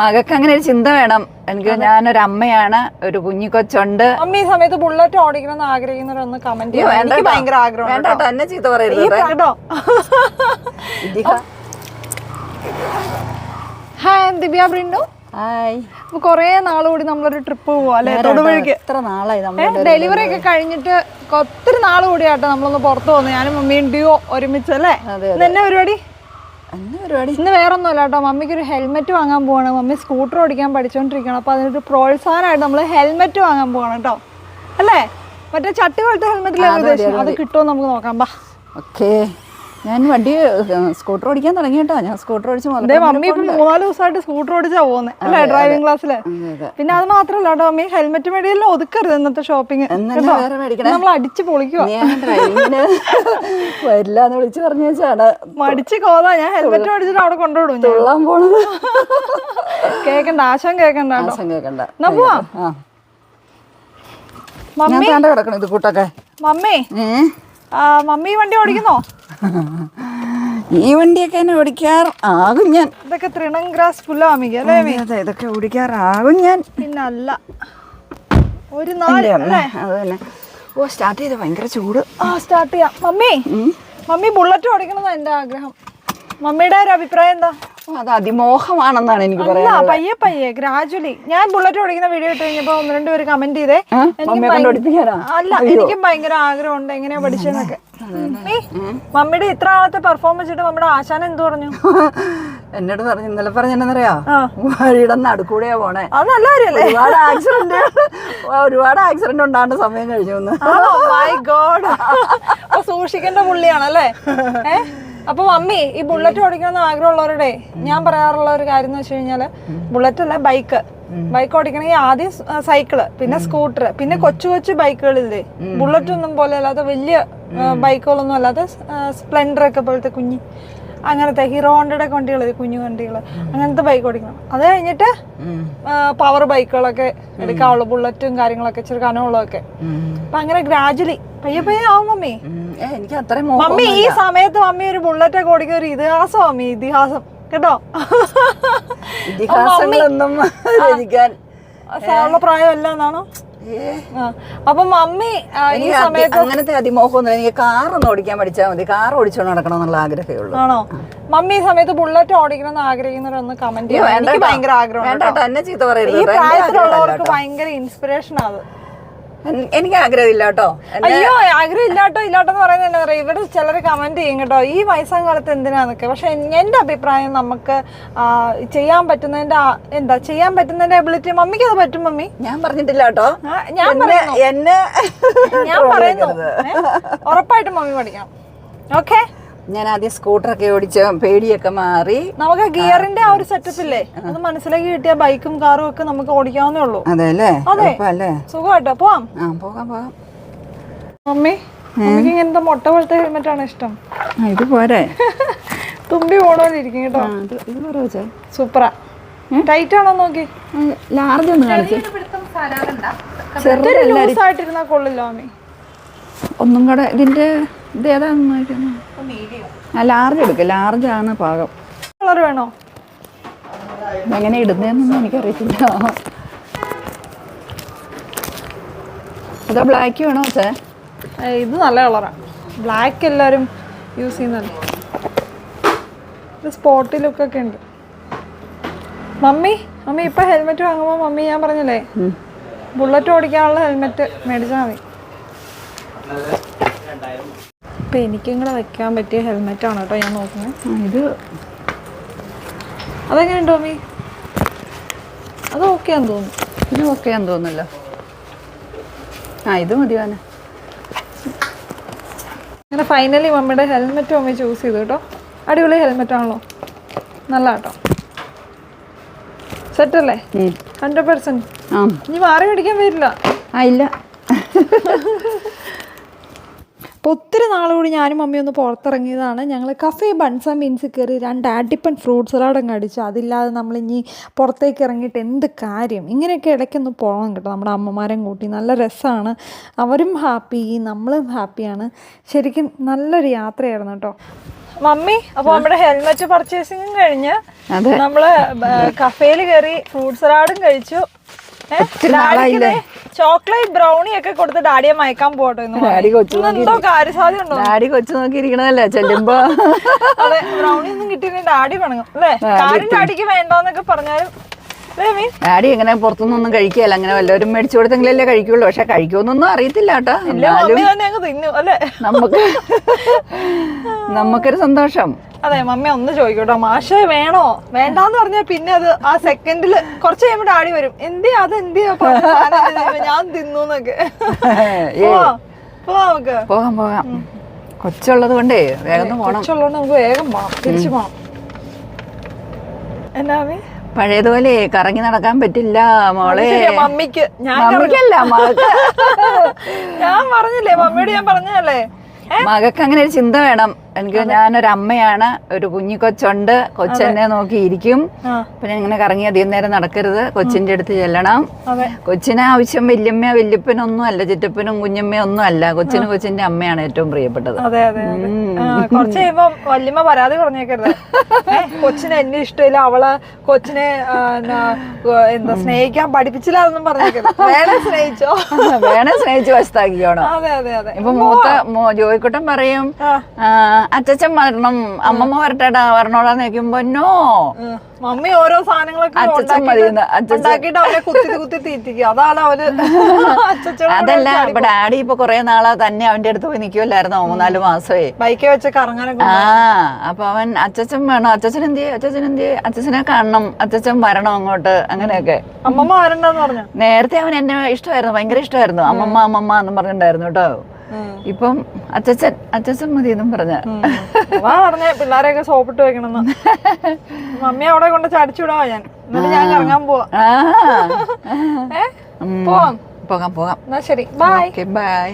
മകൾക്ക് അങ്ങനെ ഒരു ചിന്ത വേണം. എനിക്ക് ഞാനൊരു അമ്മയാണ് ഒരു കുഞ്ഞിക്കൊച്ചുണ്ട് അമ്മ ഈ സമയത്ത് ബുള്ളറ്റ് ഓടിക്കണം എന്ന് ആഗ്രഹിക്കുന്നവരൊന്ന് കമന്റ് ചെയ്യാം എനിക്ക് ഭയങ്കര ആഗ്രഹം എന്നെ ചീത്ത. ഹായ് ദിവ്യ ബ്രിൻഡു ഹായ് അപ്പൊ കൊറേ നാളുകൂടി കൂടി നമ്മളൊരു ട്രിപ്പ് പോവാം അല്ലെ? തൊടുപുഴയ്ക്ക്. എത്ര നാളായി നമ്മൾ ഡെലിവറി ഒക്കെ കഴിഞ്ഞിട്ട് ഒത്തിരി നാൾ കൂടിയാട്ടോ നമ്മളൊന്ന് പുറത്തു പോകുന്നത് ഞാനും മമ്മിയും ഡിയോ ഒരുമിച്ച് അല്ലേ എന്നെ പരിപാടി എന്നാ പരിപാടി? ഇന്ന് വേറെ ഒന്നുമല്ല കേട്ടോ. മമ്മിക്ക് ഒരു ഹെൽമെറ്റ് വാങ്ങാൻ പോവാണ്. മമ്മി സ്കൂട്ടർ ഓടിക്കാൻ പഠിച്ചോണ്ടിരിക്കണം അപ്പൊ അതിനൊരു പ്രോത്സാഹനമായിട്ട് നമ്മൾ ഹെൽമെറ്റ് വാങ്ങാൻ പോവാണ് കേട്ടോ. അല്ലേ? മറ്റേ ചട്ടി പോലത്തെ ഹെൽമെറ്റിലാണ് ഉദ്ദേശിച്ചത് അത് കിട്ടുമോ നമുക്ക് നോക്കാം. ബാ. ഓക്കേ ഞാൻ വണ്ടി സ്കൂട്ടർ ഓടിക്കാൻ തുടങ്ങി കേട്ടോ. ഞാൻ സ്കൂട്ടർ ഓടിച്ച് മമ്മി ഇപ്പൊ മൂന്നാൽ ദിവസമായിട്ട് സ്കൂട്ടർ ഓടിച്ചാ പോകുന്നത് അല്ലേ? ഡ്രൈവിംഗ് ക്ലാസ്സിൽ പിന്നെ അത് മാത്രല്ല കേട്ടോ മമ്മി ഹെൽമെറ്റ് മേടിയെല്ലാം ഒതുക്കരുത് ഇന്നത്തെ ഷോപ്പിംഗ് നമ്മൾ അടിച്ച് പൊളിക്കുക വരില്ല എന്ന് വിളിച്ചു പറഞ്ഞു വെച്ചാണ് മടിച്ച് കോതാ. ഞാൻ ഹെൽമെറ്റ് മേടിച്ചിട്ട് അവിടെ കൊണ്ടുവിടും ഞാൻ. തുള്ളാൻ പോണത്. കേക്കണ്ട ആശം കേക്കണ്ട ആശം കേക്കണ്ട. പോവാം? മമ്മി? കിടക്കണം ഇത് കൂട്ടൊക്കെ. മമ്മി? മമ്മി വണ്ടി ഓടിക്കുന്നോ? ഈ വണ്ടിയൊക്കെ എന്നെ ഓടിക്കാറാകും ഞാൻ. ഇതൊക്കെ തൃണം ഗ്രാസ് അല്ലേ അതെ ഇതൊക്കെ ഓടിക്കാറാകും ഞാൻ. പിന്നല്ല. ഒരു നാല് അല്ലേ? അത് തന്നെ. ഓ സ്റ്റാർട്ട് ചെയ്ത് ഭയങ്കര ചൂട്. ആ സ്റ്റാർട്ട് ചെയ്യാം. മമ്മി മമ്മി ബുള്ളറ്റ് ഓടിക്കണമെന്നാണ് എന്റെ ആഗ്രഹം. മമ്മിയുടെ ഒരു അഭിപ്രായം എന്താ? ഓ, അത് അതിമോഹമാണെന്നാണ് എനിക്ക് അല്ല പറയാൻ പയ്യെ പയ്യെ ഗ്രാജുവലി ഞാൻ ബുള്ളറ്റ് ഓടിക്കുന്ന വീഡിയോ ഇട്ട് കഴിഞ്ഞപ്പോ ഒന്ന് രണ്ട് പേര് കമന്റ് ചെയ്തേ ആ? മമ്മിയെ ഭയ- കൊണ്ട് ഓടിപ്പിക്കാനോ? അല്ല എനിക്കും ഭയങ്കര ആഗ്രഹമുണ്ട് എങ്ങനെയാ പഠിച്ചെന്നൊക്കെ മമ്മി, മമ്മിയുടെ ഇത്ര ആളത്തെ പെർഫോമൻസ് ഇട്ട് മമ്മിയുടെ ആശാൻ എന്ത് പറഞ്ഞു? എന്നോട് പറഞ്ഞു ഇന്നലെ പറഞ്ഞെന്നറിയോ ആ. വഴിയുടെ നടുക്കൂടെയാ പോണേ. അത് നല്ല കാര്യല്ലേ? ഒരുപാട് ആക്സിഡന്റ് ഒരുപാട് ആക്സിഡന്റ് ഉണ്ടാകേണ്ട സമയം കഴിഞ്ഞു എന്ന് മൈ ഗോഡ് അപ്പൊ സൂക്ഷിക്കേണ്ട പുള്ളിയാണല്ലേ? ഏ? അപ്പൊ മമ്മി ഈ ബുള്ളറ്റ് ഓടിക്കണമെന്ന് ആഗ്രഹമുള്ളവരുടെ ഞാൻ പറയാറുള്ള ഒരു കാര്യം എന്ന് വെച്ച് കഴിഞ്ഞാൽ ബുള്ളറ്റ് അല്ല ബൈക്ക് ബൈക്ക് ഓടിക്കണമെങ്കിൽ ആദ്യം സൈക്കിൾ പിന്നെ സ്കൂട്ടർ പിന്നെ കൊച്ചു കൊച്ചു ബൈക്കുകളില്ലേ ബുള്ളറ്റ് ഒന്നും പോലെ അല്ലാതെ വലിയ ബൈക്കുകളൊന്നും അല്ലാതെ സ്പ്ലെൻഡർ ഒക്കെ പോലത്തെ കുഞ്ഞി അങ്ങനത്തെ ഹീറോ ഹോണ്ടയുടെ വണ്ടികൾ കുഞ്ഞു വണ്ടികൾ അങ്ങനത്തെ ബൈക്ക് ഓടിക്കണം. അത് കഴിഞ്ഞിട്ട് പവർ ബൈക്കുകളൊക്കെ എടുക്കാവുള്ളൂ ബുള്ളറ്റും കാര്യങ്ങളൊക്കെ ഇച്ചിരി കനമുള്ളതൊക്കെ. അപ്പൊ അങ്ങനെ ഗ്രാജുവലി പയ്യെ പയ്യെ ആവും മമ്മി. എനിക്ക് അത്രയും മമ്മി ഈ സമയത്ത് മമ്മി ഒരു ബുള്ളറ്റ് ഒക്കെ ഓടിക്കുന്ന ഒരു ഇതിഹാസം മമ്മി ഇതിഹാസം. കേട്ടോ? ഇതിഹാസങ്ങളൊന്നും പ്രായമല്ല എന്നാണോ. അപ്പൊ മമ്മി ഈ സമയത്ത് അങ്ങനത്തെ അതിമോഹമൊന്നും എനിക്ക് കാറൊന്നും ഓടിക്കാൻ പഠിച്ചാൽ മതി. കാർ ഓടിച്ചോണ്ട് നടക്കണം എന്നുള്ള ആഗ്രഹമേ ഉള്ളൂ. ആണോ? മമ്മി ഈ സമയത്ത് ബുള്ളറ്റ് ഓടിക്കണം എന്ന് ആഗ്രഹിക്കുന്നവരൊന്ന് കമന്റ് ചെയ്യാം. എനിക്ക്. ഭയങ്കര ആഗ്രഹം ഈ പ്രായത്തിലുള്ളവർക്ക് ഭയങ്കര ഇൻസ്പിറേഷൻ. എൻ- എനിക്ക് ആഗ്രഹമില്ല കേട്ടോ. അയ്യോ ആഗ്രഹം ഇല്ലാട്ടോ ഇല്ലാട്ടോ എന്ന് പറയുന്നത് എന്താ പറയാ ഇവിടെ ചിലർ കമന്റ് ചെയ്യും കേട്ടോ ഈ വയസ്സാം കാലത്ത് എന്തിനാന്നൊക്കെ. പക്ഷെ എന്റെ അഭിപ്രായം നമുക്ക് ചെയ്യാൻ പറ്റുന്നതിന്റെ എന്താ ചെയ്യാൻ പറ്റുന്നതിന്റെ എബിലിറ്റി മമ്മിക്ക് അത് പറ്റും മമ്മി? ഞാൻ പറഞ്ഞിട്ടില്ല കേട്ടോ. ഞാൻ പറയാം പറയുന്നു. എന്നെ ഞാൻ പറയുന്നു? ഉറപ്പായിട്ടും മമ്മി പഠിക്കണം. ഓക്കെ? ഞാൻ ആദ്യം സ്കൂട്ടറൊക്കെ ഓടിച്ച് പേടിയൊക്കെ മാറി. നമുക്ക് ഗിയറിന്റെ ആ ഒരു സെറ്റപ്പ് ഇല്ലേ അത് മനസ്സിലാക്കി കിട്ടിയ ബൈക്കും കാറും ഒക്കെ നമുക്ക് ഓടിക്കാവുന്നേ ഉള്ളൂ. അതെ അല്ലേ അതെ. എളുപ്പമല്ലേ സുഖമായിട്ടോ? പോവാം. ആ പോകാം പോകാം. മമ്മി മമ്മിക്ക് ഇങ്ങനത്തെ മുട്ട പോലത്തെ ഹെൽമെറ്റ് ആണ് ഇഷ്ടം. ഇത് പോരെ. തുമ്പി ഓടോണ്ടിരിക്കും കേട്ടോ. ഇത് സൂപ്പറാ. ടൈറ്റ് ആണോ നോക്കി? ലാർജ് ഒന്ന് കാണിച്ചു. ചെറിയ ലൂസായിട്ടിരുന്നാ കൊള്ളില്ല മമ്മി. ഒന്നും കൂടെ ഇതിന്റെ ഇത് ഏതാണെന്ന് ആ ലാർജ് എടുക്കുക ലാർജാണ് പാകം. കളർ വേണോ? എങ്ങനെ ഇടുന്നതെന്നൊന്നും എനിക്കറിയത്തില്ല. അതോ ബ്ലാക്ക് വേണോ വെച്ചേ ഇത് നല്ല കളറാണ് ബ്ലാക്ക് എല്ലാവരും യൂസ് ചെയ്യുന്നുണ്ട് ഇത് സ്പോട്ടി ലുക്കൊക്കെ ഉണ്ട്. മമ്മി മമ്മി ഇപ്പം ഹെൽമെറ്റ് വാങ്ങുമ്പോൾ മമ്മി ഞാൻ പറഞ്ഞല്ലേ? ബുള്ളറ്റ് ഓടിക്കാനുള്ള ഹെൽമെറ്റ് മേടിച്ചാൽ മതി. ഇപ്പൊ എനിക്ക് കൂടെ വെക്കാൻ പറ്റിയ ഹെൽമെറ്റ് ആണ് കേട്ടോ ഞാൻ നോക്കുന്നത് ഇത് അതെങ്ങനെ ടോമി? അത് ഓക്കെ ആണെന്ന് തോന്നുന്നു. ഇത് ഓക്കെ ആണെന്ന് തോന്നുന്നല്ലോ. ആ ഇത് മതിയാന അങ്ങനെ ഫൈനലി മമ്മിയുടെ ഹെൽമെറ്റ് മമ്മി ചൂസ് ചെയ്തു കേട്ടോ. അടിപൊളി ഹെൽമെറ്റ് ആണല്ലോ. നല്ല കേട്ടോ. സെറ്റ് അല്ലേ? ഹൺഡ്രഡ് പെർസെന്റ് ആ. ഇനി മാറി മേടിക്കാൻ വരില്ല. ആ ഇല്ല. അപ്പോൾ ഒത്തിരി നാളുകൂടി ഞാനും മമ്മിയും ഒന്ന് പുറത്തിറങ്ങിയതാണ്. ഞങ്ങൾ കഫേ ബൺസ മീൻസ് കയറി രണ്ട് അടിപ്പൻ ഫ്രൂട്ട്സ് സലാഡും അടിച്ചു അതില്ലാതെ നമ്മൾ ഇനി പുറത്തേക്ക് ഇറങ്ങിയിട്ട് എന്ത് കാര്യം? ഇങ്ങനെയൊക്കെ ഇടയ്ക്കൊന്ന് പോകണം കേട്ടോ. നമ്മുടെ അമ്മമാരെയും കൂട്ടി. നല്ല രസമാണ്. അവരും ഹാപ്പി. നമ്മളും ഹാപ്പിയാണ്. ശരിക്കും നല്ലൊരു യാത്രയായിരുന്നു കേട്ടോ. മമ്മി അപ്പൊ നമ്മുടെ ഹെൽമെറ്റ് പർച്ചേസിങ്ങും കഴിഞ്ഞ്. നമ്മൾ കഫേയിൽ കയറി ഫ്രൂട്ട് സലാഡും കഴിച്ചു. ഒത്തിരി നാളായില്ലേ? ചോക്ലേറ്റ് ബ്രൗണി ഒക്കെ കൊടുത്ത് ഡാഡിയെ മയക്കാൻ പോട്ടോ ഡാഡി കൊച്ചു എന്തോ കാര്യസാധ്യത ഉണ്ടോ? ഡാഡി കൊച്ചു നോക്കിയിരിക്കണതല്ലേ? ചെല്ലുമ്പോ അതെ ബ്രൗണി ഒന്നും കിട്ടിയില്ല ഡാഡി പണങ്ങും അല്ലേ? കാര്യം ഡാഡിക്ക് വേണ്ടോന്നൊക്കെ പറഞ്ഞാലും ഡാഡി ഇങ്ങനെ പുറത്തുനിന്നൊന്നും കഴിക്കുകയല്ല അങ്ങനെ വല്ലവരും മേടിച്ചു കൊടുത്തെങ്കിലല്ലേ കഴിക്കുള്ളൂ. പക്ഷെ കഴിക്കുമെന്നൊന്നും അറിയത്തില്ല കേട്ടോ എന്നാലും നമുക്ക് നമുക്കൊരു സന്തോഷം. അതെ മമ്മി ഒന്ന് ചോദിക്കട്ടോ. മാഷേ വേണോ? വേണ്ടാന്ന് പറഞ്ഞാൽ പിന്നെ അത് ആ സെക്കൻഡിൽ കുറച്ച് കഴിയുമ്പോൾ ഡാഡി വരും. എന്തിയാ അത് എന്തിയാ ഞാൻ തിന്നു എന്നൊക്കെ പോകാം പോകാം. കൊച്ചുള്ളത് കൊണ്ടേ വേഗം പോണം. കൊച്ചുള്ളതുകൊണ്ട് നമുക്ക് വേഗം പോവാം. തിരിച്ചു പോവാം. എന്നാ പഴയതുപോലെ കറങ്ങി നടക്കാൻ പറ്റില്ല മോളെ. മമ്മിക്ക്. ഞാൻ മമ്മിക്കല്ല മകക്ക്. ഞാൻ പറഞ്ഞില്ലേ മമ്മിയോട് ഞാൻ പറഞ്ഞല്ലേ മകക്ക് അങ്ങനെ ഒരു ചിന്ത വേണം. എനിക്ക് ഞാനൊരു അമ്മയാണ് ഒരു കുഞ്ഞി കൊച്ചുണ്ട് കൊച്ചെന്നെ നോക്കിയിരിക്കും പിന്നെ ഇങ്ങനെ കറങ്ങി അധികം നേരം നടക്കരുത് കൊച്ചിന്റെ അടുത്ത് ചെല്ലണം. കൊച്ചിനെ ആവശ്യം വല്യമ്മ വല്യപ്പനൊന്നും അല്ല ചിറ്റപ്പനും കുഞ്ഞമ്മ ഒന്നും അല്ല. കൊച്ചിന് കൊച്ചിന്റെ അമ്മയാണ് ഏറ്റവും പ്രിയപ്പെട്ടത്. കുറച്ച് കഴിയുമ്പോ വല്യമ്മ പരാതി പറഞ്ഞേക്കരുത്. കൊച്ചിനെ എന്നെ ഇഷ്ടമില്ല അവൾ കൊച്ചിനെ എന്താ സ്നേഹിക്കാൻ പഠിപ്പിച്ചില്ല അതൊന്നും പറഞ്ഞേക്കരുത്. വേണേ സ്നേഹിച്ചോ? വേണേ സ്നേഹിച്ച് വശത്താക്കിയോണോ അതെ അതെ അതെ. ഇപ്പൊ മൂത്ത ജോയിക്കുട്ടൻ പറയും മരണം വരണം അമ്മമ്മ വരട്ടെടാ വരണോടാന്ന് നോക്കുമ്പോ നോ മമ്മി ഓരോ സാധനങ്ങളൊക്കെ അതാണ് അവർ അതല്ല ഇപ്പൊ ഡാഡി ഇപ്പൊ കൊറേ നാളാ തന്നെ അവന്റെ അടുത്ത് പോയി നിൽക്കുമല്ലായിരുന്നോ മൂന്നാൽ മാസമേ. ബൈക്കെ വെച്ച് കറങ്ങാനൊക്കെ ആ അപ്പൊ അവൻ അച്ഛൻ വേണം? അച്ഛൻ എന്ത് അച്ചച്ചൻ എന്ത് അച്ചച്ചനെ കാണണം. അച്ഛൻ വരണം അങ്ങോട്ട്. അങ്ങനെയൊക്കെ. അമ്മമ്മ വരണ്ടെന്ന് പറഞ്ഞു? നേരത്തെ അവൻ എന്നെ ഇഷ്ടമായിരുന്നു. ഭയങ്കര ഇഷ്ടമായിരുന്നു. അമ്മമ്മ അമ്മമ്മ എന്നും പറഞ്ഞിട്ടുണ്ടായിരുന്നു കേട്ടോ. ഇപ്പം അച്ചച്ചൻ അച്ചച്ചൻ മതി എന്നും പറഞ്ഞ പറഞ്ഞ പിള്ളേരെയൊക്കെ സോപ്പിട്ട് വെക്കണം മമ്മി അവിടെ കൊണ്ട് ചടിച്ചുവിടാ ഞാൻ. എന്നിട്ട് ഞാൻ ഇറങ്ങാൻ പോവാ. പോവാം. പോകാം പോകാം. ശരി. ബൈ. ബൈ.